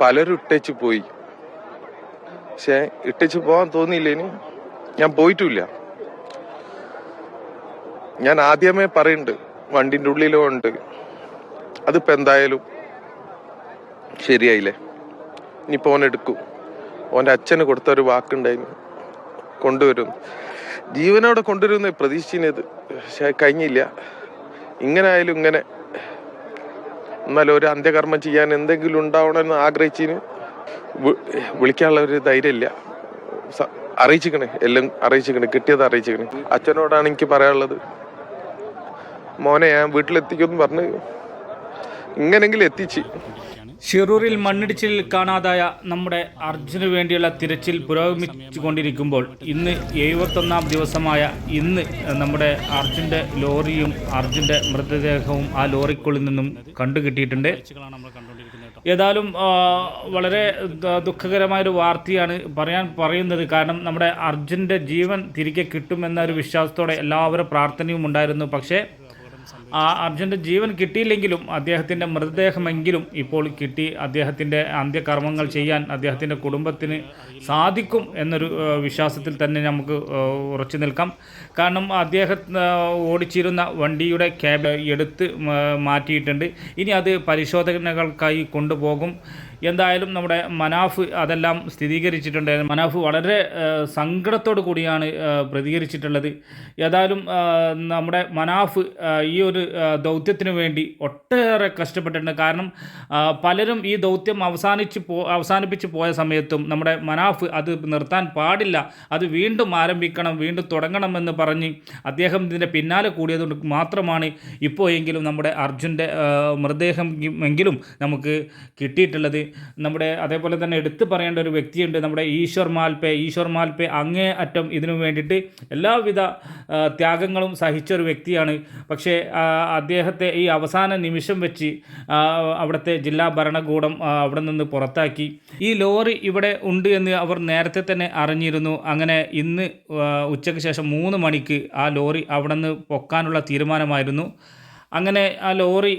പലരും ഇട്ടേച്ച് പോയി. പക്ഷെ ഇട്ടേച്ച് പോകാൻ ഇനി? ഞാൻ പോയിട്ടില്ല. ഞാൻ ആദ്യമേ പറയുന്നുണ്ട് വണ്ടിന്റെ ഉള്ളിലും ഉണ്ട്. അതിപ്പോ എന്തായാലും ശരിയായില്ലേ? ഇനിയിപ്പോ ഓൻ എടുക്കും. ഓന്റെ അച്ഛന് കൊടുത്ത ഒരു വാക്കുണ്ടായിരുന്നു കൊണ്ടുവരും. ജീവനോടെ കൊണ്ടുവരുന്ന പ്രതീക്ഷിച്ചത് പക്ഷെ കഴിഞ്ഞില്ല. ഇങ്ങനെ ആയാലും ഇങ്ങനെ എന്നാലും ഒരു അന്ത്യകർമ്മം ചെയ്യാൻ എന്തെങ്കിലും ഉണ്ടാവണമെന്ന് ആഗ്രഹിച്ചിന് വിളിക്കാനുള്ള ഒരു ധൈര്യമില്ല. അറിയിച്ചിക്കണേ എല്ലാം അറിയിച്ചിക്കണേ കിട്ടിയത് അറിയിച്ചിക്കണേ അച്ഛനോടാണ് എനിക്ക് പറയാനുള്ളത്. മോനെ ഞാൻ വീട്ടിലെത്തിക്കുമെന്ന് പറഞ്ഞ് ഇങ്ങനെങ്കിലും എത്തിച്ച്. ഷിറൂരിൽ മണ്ണിടിച്ചിലിൽ കാണാതായ നമ്മുടെ അർജുന് വേണ്ടിയുള്ള തിരച്ചിൽ പുരോഗമിച്ചു കൊണ്ടിരിക്കുമ്പോൾ ഇന്ന് എഴുപത്തൊന്നാം ദിവസമായ ഇന്ന് നമ്മുടെ അർജുന്റെ ലോറിയും അർജുന്റെ മൃതദേഹവും ആ ലോറിക്കുള്ളിൽ നിന്നും കണ്ടുകിട്ടിയിട്ടുണ്ട്. ഏതായാലും വളരെ ദുഃഖകരമായൊരു വാർത്തയാണ് പറയാൻ പറയുന്നത്. കാരണം നമ്മുടെ അർജുന്റെ ജീവൻ തിരികെ കിട്ടുമെന്ന ഒരു വിശ്വാസത്തോടെ എല്ലാവരും പ്രാർത്ഥനയും ഉണ്ടായിരുന്നു. പക്ഷേ ആ അർജുന്റെ ജീവൻ കിട്ടിയില്ലെങ്കിലും അദ്ദേഹത്തിന്റെ മൃതദേഹമെങ്കിലും ഇപ്പോൾ കിട്ടി. അദ്ദേഹത്തിന്റെ അന്ത്യകർമ്മങ്ങൾ ചെയ്യാൻ അദ്ദേഹത്തിന്റെ കുടുംബത്തിന് സാധിക്കും എന്നൊരു വിശ്വാസത്തിൽ തന്നെ നമുക്ക് ഉറച്ചു നിൽക്കാം. കാരണം അദ്ദേഹം ഓടിച്ചിരുന്ന വണ്ടിയുടെ ക്യാബ് എടുത്ത് മാറ്റിയിട്ടുണ്ട്. ഇനി അത് പരിശോധനകൾക്കായി കൊണ്ടുപോകും. എന്തായാലും നമ്മുടെ മനാഫ് അതെല്ലാം സ്ഥിരീകരിച്ചിട്ടുണ്ട് മനാഫ് വളരെ സങ്കടത്തോടു കൂടിയാണ് പ്രതികരിച്ചിട്ടുള്ളത്. ഏതായാലും നമ്മുടെ മനാഫ് ഈ ഒരു ദൗത്യത്തിന് വേണ്ടി ഒട്ടേറെ കഷ്ടപ്പെട്ടിട്ടുണ്ട്. കാരണം പലരും ഈ ദൗത്യം അവസാനിച്ച് പോ അവസാനിപ്പിച്ച് പോയ സമയത്തും നമ്മുടെ മനാഫ് അത് നിർത്താൻ പാടില്ല. അത് വീണ്ടും ആരംഭിക്കണം വീണ്ടും തുടങ്ങണമെന്ന് പറഞ്ഞ് അദ്ദേഹം ഇതിന്റെ പിന്നാലെ കൂടിയതുകൊണ്ട് മാത്രമാണ് ഇപ്പോൾ എങ്കിലും നമ്മുടെ അർജുന്റെ മൃതദേഹം എങ്കിലും നമുക്ക് കിട്ടിയിട്ടുള്ളത്. നമ്മുടെ അതേപോലെ തന്നെ എടുത്തു പറയേണ്ട ഒരു വ്യക്തിയുണ്ട് നമ്മുടെ ഈശ്വർ മാൽപേ. ഈശ്വർ മാൽപേ അങ്ങേ അറ്റം ഇതിനു വേണ്ടിയിട്ട് എല്ലാവിധ ത്യാഗങ്ങളും സഹിച്ച ഒരു വ്യക്തിയാണ്. പക്ഷേ അദ്ദേഹത്തെ ഈ അവസാന നിമിഷം വെച്ച് അവിടുത്തെ ജില്ലാ ഭരണകൂടം അവിടെ നിന്ന് പുറത്താക്കി. ഈ ലോറി ഇവിടെ ഉണ്ട് എന്ന് അവർ നേരത്തെ തന്നെ അറിഞ്ഞിരുന്നു. അങ്ങനെ ഇന്ന് ഉച്ചയ്ക്ക് ശേഷം മൂന്ന് മണിക്ക് ആ ലോറി അവിടെ നിന്ന് പൊക്കാനുള്ള തീരുമാനമായിരുന്നു. അങ്ങനെ ആ ലോറി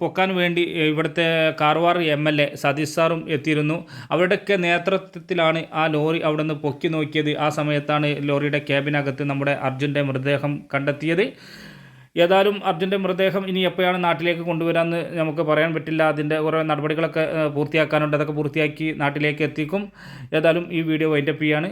പൊക്കാൻ വേണ്ടി ഇവിടുത്തെ Karwar M L A Satish സാറും എത്തിയിരുന്നു. അവരുടെയൊക്കെ നേതൃത്വത്തിലാണ് ആ ലോറി അവിടെ നിന്ന് പൊക്കി നോക്കിയത്. ആ സമയത്താണ് ലോറിയുടെ ക്യാബിനകത്ത് നമ്മുടെ അർജുന്റെ മൃതദേഹം കണ്ടെത്തിയത്. ഏതായാലും അർജുന്റെ മൃതദേഹം ഇനി എപ്പോഴാണ് നാട്ടിലേക്ക് കൊണ്ടുവരാമെന്ന് നമുക്ക് പറയാൻ പറ്റില്ല. അതിന്റെ കുറേ നടപടികളൊക്കെ പൂർത്തിയാക്കാനുണ്ട്. അതൊക്കെ പൂർത്തിയാക്കി നാട്ടിലേക്ക് എത്തിക്കും. ഏതായാലും ഈ വീഡിയോ വൈൻഡപ്പ് ചെയ്യാണ്.